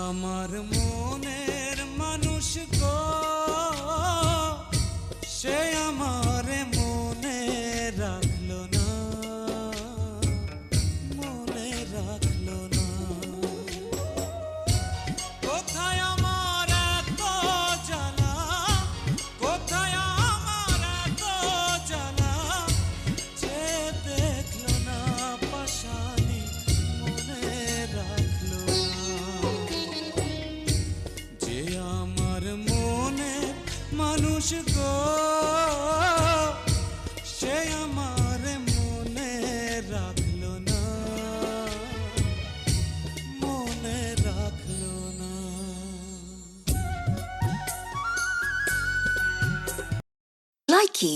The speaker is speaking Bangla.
আমার মনের মানুষ গো সে আমার মানুষ সে আমার মনে রাখল না মনে রাখল না। লাইকি